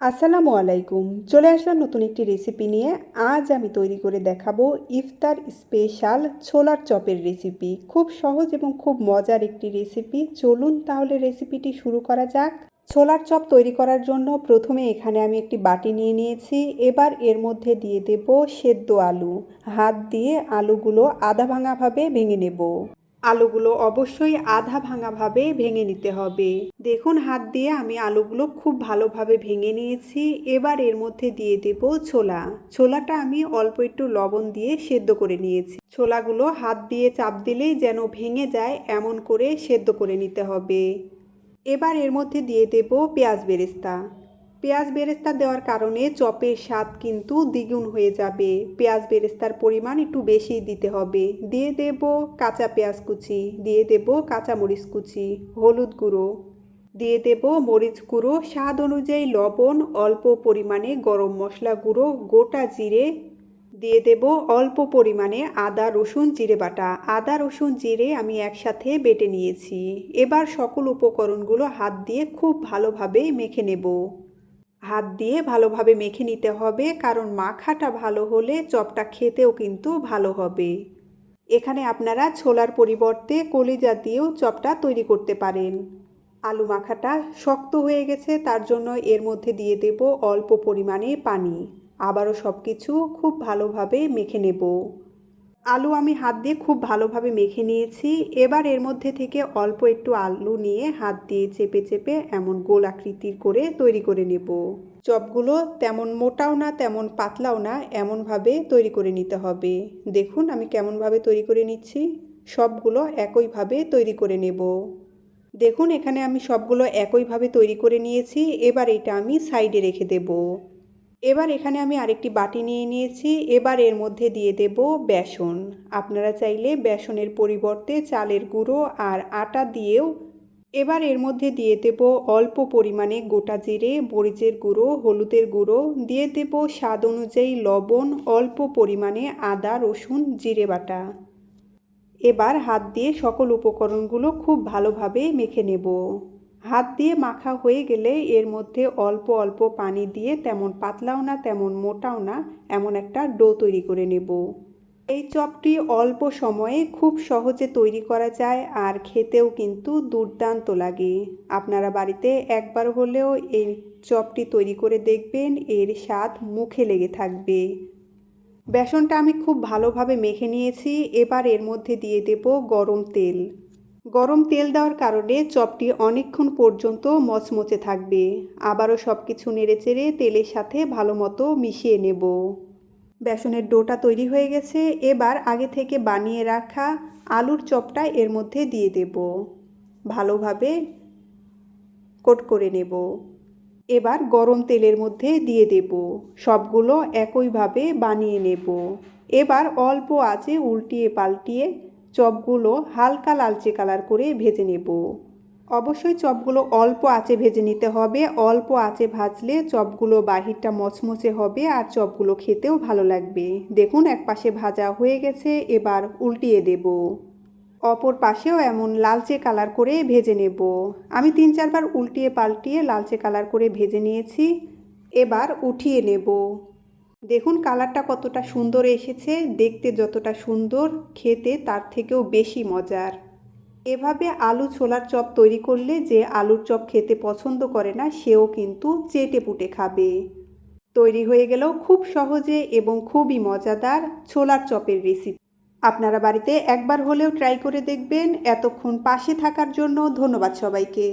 আসসালামু আলাইকুম। চলে আসলাম নতুন একটি রেসিপি নিয়ে। আজ আমি তৈরি করে দেখাবো ইফতার স্পেশাল ছোলার চপের রেসিপি খুব সহজ এবং খুব মজার একটি রেসিপি চলুন তাহলে রেসিপিটি শুরু করা যাক। ছোলার চপ তৈরি করার জন্য প্রথমে এখানে আমি একটি বাটি নিয়ে নিয়েছি। এবার এর মধ্যে দিয়ে দেব সেদ্ধ আলু। হাত দিয়ে আলুগুলো আধা ভাঙাভাবে ভেঙে নেব। আলুগুলো অবশ্যই আধা ভাঙাভাবে ভেঙে নিতে হবে। দেখুন, হাত দিয়ে আমি আলুগুলো খুব ভালোভাবে ভেঙে নিয়েছি। এবার এর মধ্যে দিয়ে দেব ছোলা। ছোলাটা আমি অল্প একটু লবণ দিয়ে সেদ্ধ করে নিয়েছি। ছোলাগুলো হাত দিয়ে চাপ দিলেই যেন ভেঙে যায়, এমন করে সেদ্ধ করে নিতে হবে। এবার এর মধ্যে দিয়ে দেব পেঁয়াজ বেরেস্তা। পেঁয়াজ বেরেস্তা দেওয়ার কারণে চপের স্বাদ কিন্তু দ্বিগুণ হয়ে যাবে। পেঁয়াজ বেরেস্তার পরিমাণ একটু বেশি দিতে হবে। দিয়ে দেব কাঁচা পেঁয়াজ কুচি, দিয়ে দেব কাঁচা মরিচ কুচি, হলুদ গুঁড়ো। দিয়ে দেব মরিচ গুঁড়ো, স্বাদ অনুযায়ী লবণ, অল্প পরিমাণে গরম মশলা গুঁড়ো, গোটা জিরে। দিয়ে দেব অল্প পরিমাণে আদা, রসুন, জিরে বাটা। আদা, রসুন, জিরে আমি একসাথে বেটে নিয়েছি। এবার সকল উপকরণগুলো হাত দিয়ে খুব ভালোভাবে মেখে নেব। হাত দিয়ে ভালোভাবে মেখে নিতে হবে, কারণ মাখাটা ভালো হলে চপটা খেতেও কিন্তু ভালো হবে। এখানে আপনারা ছোলার পরিবর্তে কলিজা দিয়েও চপটা তৈরি করতে পারেন। আলু মাখাটা শক্ত হয়ে গেছে, তার জন্য এর মধ্যে দিয়ে দেব অল্প পরিমাণে পানি। আবারও সব কিছু খুব ভালোভাবে মেখে নেব। আলু আমি হাত দিয়ে খুব ভালোভাবে মেখে নিয়েছি। এবার এর মধ্যে থেকে অল্প একটু আলু নিয়ে হাত দিয়ে চেপে চেপে এমন গোল আকৃতির করে তৈরি করে নেব। চপগুলো তেমন মোটাও না, তেমন পাতলাও না, এমনভাবে তৈরি করে নিতে হবে। দেখুন আমি কেমনভাবে তৈরি করে নিচ্ছি। সবগুলো একইভাবে তৈরি করে নেব। দেখুন এখানে আমি সবগুলো একইভাবে তৈরি করে নিয়েছি। এবার এটা আমি সাইডে রেখে দেবো। এবার এখানে আমি আরেকটি বাটি নিয়ে নিয়েছি। এবার এর মধ্যে দিয়ে দেব বেসন। আপনারা চাইলে বেসনের পরিবর্তে চালের গুঁড়ো আর আটা দিয়েও এবার এর মধ্যে দিয়ে দেব অল্প পরিমাণে গোটা জিরে, মরিচের গুঁড়ো, হলুদের গুঁড়ো। দিয়ে দেব স্বাদ অনুযায়ী লবণ, অল্প পরিমাণে আদা, রসুন, জিরে বাটা। এবার হাত দিয়ে সকল উপকরণগুলো খুব ভালোভাবে মেখে নেব। হাত দিয়ে মাখা হয়ে গেলে এর মধ্যে অল্প অল্প পানি দিয়ে তেমন পাতলাও না, তেমন মোটাও না, এমন একটা ডো তৈরি করে নেব। এই চপটি অল্প সময়ে খুব সহজে তৈরি করা যায় আর খেতেও কিন্তু দুর্দান্ত লাগে। আপনারা বাড়িতে একবার হলেও এই চপটি তৈরি করে দেখবেন, এর স্বাদ মুখে লেগে থাকবে। বেসনটা আমি খুব ভালোভাবে মেখে নিয়েছি, এবার এর মধ্যে দিয়ে দেব গরম তেল। গরম তেল দেওয়ার কারণে চপটি অনেকক্ষণ পর্যন্ত মচমচে থাকবে। আবারও সব কিছু নেড়েচেড়ে তেলের সাথে ভালো মতো মিশিয়ে নেব। বেসনের ডোটা তৈরি হয়ে গেছে। এবার আগে থেকে বানিয়ে রাখা আলুর চপটা এর মধ্যে দিয়ে দেব। ভালোভাবে কোট করে নেব। এবার গরম তেলের মধ্যে দিয়ে দেব। সবগুলো একইভাবে বানিয়ে নেব। এবার অল্প আছে উল্টিয়ে পাল্টিয়ে চপগুলো হালকা লালচে কালার করে ভেজে নেব। অবশ্যই চপগুলো অল্প আঁচে ভেজে নিতে হবে। অল্প আঁচে ভাজলে চপগুলো বাহিরটা মচমচে হবে আর চপগুলো খেতেও ভালো লাগবে। দেখুন, এক পাশে ভাজা হয়ে গেছে, এবার উল্টিয়ে দেব। অপর পাশেও এমন লালচে কালার করে ভেজে নেব। আমি তিন চারবার উল্টিয়ে পাল্টিয়ে লালচে কালার করে ভেজে নিয়েছি। এবার উঠিয়ে নেব। দেখুন কালারটা কতটা সুন্দর এসেছে, দেখতে যতটা সুন্দর, খেতে তার থেকেও বেশি মজার। এভাবে আলু ছোলার চপ তৈরি করলে যে আলুর চপ খেতে পছন্দ করে না, সেও কিন্তু চেটে পুটে খাবে। তৈরি হয়ে গেলেও খুব সহজে এবং খুবই মজাদার ছোলার চপের রেসিপি আপনারা বাড়িতে একবার হলেও ট্রাই করে দেখবেন। এতক্ষণ পাশে থাকার জন্য ধন্যবাদ সবাইকে।